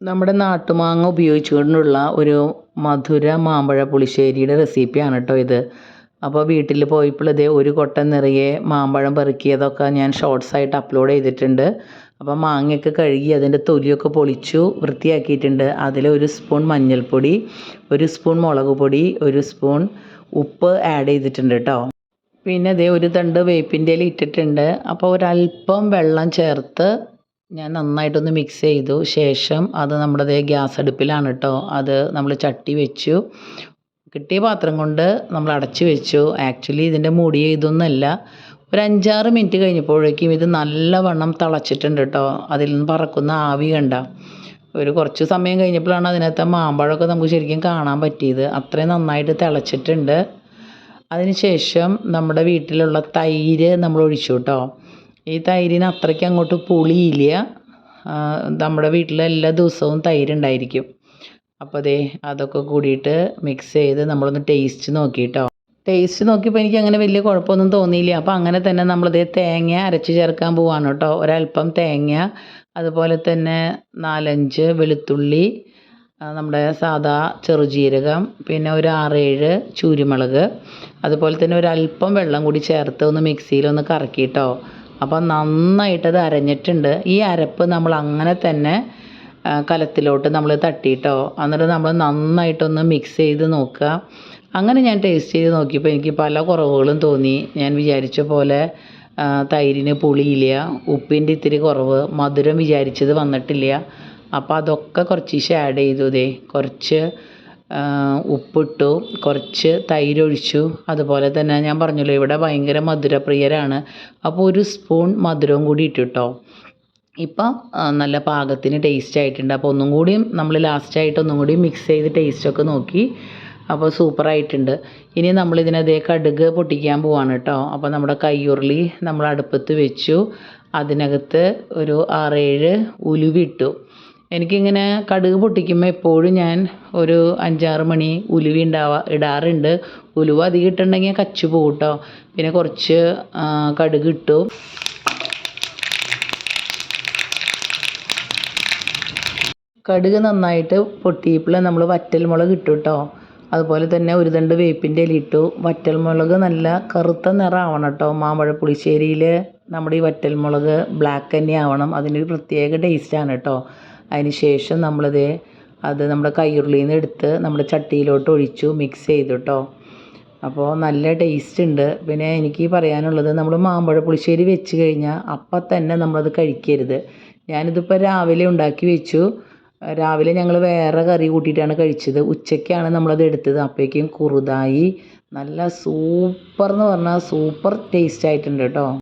നമ്മുടെ നാട്ടുമാങ്ങ ഉപയോഗിച്ചുകൊണ്ടുള്ള ഒരു മധുര മാമ്പഴ പുളിശ്ശേരിയുടെ റെസിപ്പിയാണ് കേട്ടോ ഇത്. അപ്പോൾ വീട്ടിൽ പോയപ്പോൾ ഒരു കൊട്ട നിറയെ മാമ്പഴം പെറുക്കിയതൊക്കെ ഞാൻ ഷോർട്സ് ആയിട്ട് അപ്ലോഡ് ചെയ്തിട്ടുണ്ട്. അപ്പോൾ മാങ്ങയൊക്കെ കഴുകി അതിന്റെ തൊലിയൊക്കെ പൊളിച്ചു വൃത്തിയാക്കിയിട്ടുണ്ട്. അതിൽ ഒരു സ്പൂൺ മഞ്ഞൾപ്പൊടി ഒരു സ്പൂൺ മുളക് പൊടി ഒരു സ്പൂൺ ഉപ്പ് ആഡ് ചെയ്തിട്ടുണ്ട് കേട്ടോ. പിന്നെ ഇതേ ഒരു തണ്ട് വേപ്പിന്റെ ഇട്ടിട്ടുണ്ട്. അപ്പോൾ ഒരല്പം വെള്ളം ചേർത്ത് ഞാൻ നന്നായിട്ടൊന്ന് മിക്സ് ചെയ്തു. ശേഷം അത് നമ്മുടെ ഗ്യാസ് അടുപ്പിലാണ് കേട്ടോ അത് നമ്മൾ ചട്ടി വെച്ചു. കിട്ടിയ പാത്രം കൊണ്ട് നമ്മൾ അടച്ചു വെച്ചു. ആക്ച്വലി ഇതിന്റെ മൂടി ഇതൊന്നുമല്ല ഒരു അഞ്ചാറ് മിനിറ്റ് കഴിഞ്ഞപ്പോഴേക്കും ഇത് നല്ലവണ്ണം തിളച്ചിട്ടുണ്ട് കേട്ടോ അതിൽ നിന്ന് പറക്കുന്ന ആവി കണ്ട. ഒരു കുറച്ച് സമയം കഴിഞ്ഞപ്പോഴാണ് അതിനകത്തെ മാമ്പഴമൊക്കെ നമുക്ക് ശരിക്കും കാണാൻ പറ്റിയത്. അത്രയും നന്നായിട്ട് തിളച്ചിട്ടുണ്ട്. അതിനുശേഷം നമ്മുടെ വീട്ടിലുള്ള തൈര് നമ്മൾ ഒഴിച്ചു കേട്ടോ ഈ തൈരിന് അത്രയ്ക്ക് അങ്ങോട്ട് പുളിയില്ല. നമ്മുടെ വീട്ടിൽ എല്ലാ ദിവസവും തൈര് ഉണ്ടായിരിക്കും അപ്പോൾ ദേ അതൊക്കെ കൂടിയിട്ട് മിക്സ് ചെയ്ത് നമ്മളൊന്ന് ടേസ്റ്റ് നോക്കിയിട്ടോ ടേസ്റ്റ് നോക്കിയപ്പോൾ എനിക്ക് അങ്ങനെ വലിയ കുഴപ്പമൊന്നും തോന്നിയില്ല. അപ്പോൾ അങ്ങനെ തന്നെ നമ്മളിതേ തേങ്ങ അരച്ച് ചേർക്കാൻ പോവാണ് കേട്ടോ. ഒരല്പം തേങ്ങ അതുപോലെ തന്നെ നാലഞ്ച് വെളുത്തുള്ളി നമ്മുടെ സാദാ ചെറുജീരകം പിന്നെ ഒരു ആറേഴ് ചൂരിമുളക് അതുപോലെ തന്നെ ഒരല്പം വെള്ളം കൂടി ചേർത്ത് ഒന്ന് മിക്സിയിലൊന്ന് കറക്കിയിട്ടോ അപ്പോൾ നന്നായിട്ടത് അരഞ്ഞിട്ടുണ്ട്. ഈ അരപ്പ് നമ്മൾ അങ്ങനെ തന്നെ കലത്തിലോട്ട് നമ്മൾ തട്ടിയിട്ടോ എന്നിട്ട് നമ്മൾ നന്നായിട്ടൊന്ന് മിക്സ് ചെയ്ത് നോക്കുക. അങ്ങനെ ഞാൻ ടേസ്റ്റ് ചെയ്ത് നോക്കിയപ്പോൾ എനിക്ക് പല കുറവുകളും തോന്നി. ഞാൻ വിചാരിച്ച പോലെ തൈരിന് പുളിയില്ല ഉപ്പിന്റെ ഇത്തിരി കുറവ് മധുരം വിചാരിച്ചത് വന്നിട്ടില്ല. അപ്പോൾ അതൊക്കെ കുറച്ച് ആഡ് ചെയ്തു ദേ. കുറച്ച് ഉപ്പിട്ടു കുറച്ച് തൈരൊഴിച്ചു. അതുപോലെ തന്നെ ഞാൻ പറഞ്ഞല്ലോ ഇവിടെ ഭയങ്കര മധുരപ്രിയരാണ്. അപ്പോൾ ഒരു സ്പൂൺ മധുരവും കൂടി ഇട്ടു കേട്ടോ ഇപ്പം നല്ല പാകത്തിന് ടേസ്റ്റ് ആയിട്ടുണ്ട്. അപ്പോൾ ഒന്നും കൂടി നമ്മൾ ലാസ്റ്റായിട്ട് ഒന്നും കൂടി മിക്സ് ചെയ്ത് ടേസ്റ്റൊക്കെ നോക്കി അപ്പോൾ സൂപ്പറായിട്ടുണ്ട് ഇനി നമ്മളിതിനതേ കടുക് പൊട്ടിക്കാൻ പോവാണ് കേട്ടോ അപ്പോൾ നമ്മുടെ കയ്യുരുളി നമ്മൾ അടുപ്പത്ത് വെച്ചു. അതിനകത്ത് ഒരു ആറേഴ് ഉലുവിട്ടു എനിക്കിങ്ങനെ കടുക് പൊട്ടിക്കുമ്പോൾ എപ്പോഴും ഞാൻ ഒരു അഞ്ചാറ് മണി ഉലുവ ഉണ്ടാവാ ഇടാറുണ്ട്. ഉലുവ അധികം ഇട്ടുണ്ടെങ്കിൽ കച്ചു പോകും കേട്ടോ പിന്നെ കുറച്ച് കടുക് ഇട്ടു. കടുക് നന്നായിട്ട് പൊട്ടിയപ്പോൾ നമ്മൾ വറ്റൽമുളക് ഇട്ടു കേട്ടോ അതുപോലെ തന്നെ ഒരു ദണ്ട് വേപ്പിന്റെ ഇല ഇട്ടു. വറ്റൽ മുളക് നല്ല കറുത്ത നിറമാവണം കേട്ടോ മാമ്പഴ പുളിശ്ശേരിയിൽ നമ്മുടെ ഈ വറ്റൽ മുളക് ബ്ലാക്ക് തന്നെ ആവണം അതിനൊരു പ്രത്യേക ടേസ്റ്റാണ് കേട്ടോ അതിന് ശേഷം നമ്മളിത് അത് നമ്മുടെ കയ്യുരുളിയിൽ നിന്ന് എടുത്ത് നമ്മുടെ ചട്ടിയിലോട്ട് ഒഴിച്ചു മിക്സ് ചെയ്തു കേട്ടോ അപ്പോൾ നല്ല ടേസ്റ്റ് ഉണ്ട്. പിന്നെ എനിക്ക് പറയാനുള്ളത് നമ്മൾ മാമ്പഴ പുളിശ്ശേരി വെച്ച് കഴിഞ്ഞാൽ അപ്പം തന്നെ നമ്മളത് കഴിക്കരുത്. ഞാനിതിപ്പോൾ രാവിലെ ഉണ്ടാക്കി വെച്ചു. രാവിലെ ഞങ്ങൾ വേറെ കറി കൂട്ടിയിട്ടാണ് കഴിച്ചത്. ഉച്ചയ്ക്കാണ് നമ്മളത് എടുത്തത്. അപ്പോഴേക്കും കുറുതായി. നല്ല സൂപ്പർ എന്ന് പറഞ്ഞാൽ സൂപ്പർ ടേസ്റ്റ് ആയിട്ടുണ്ട് കേട്ടോ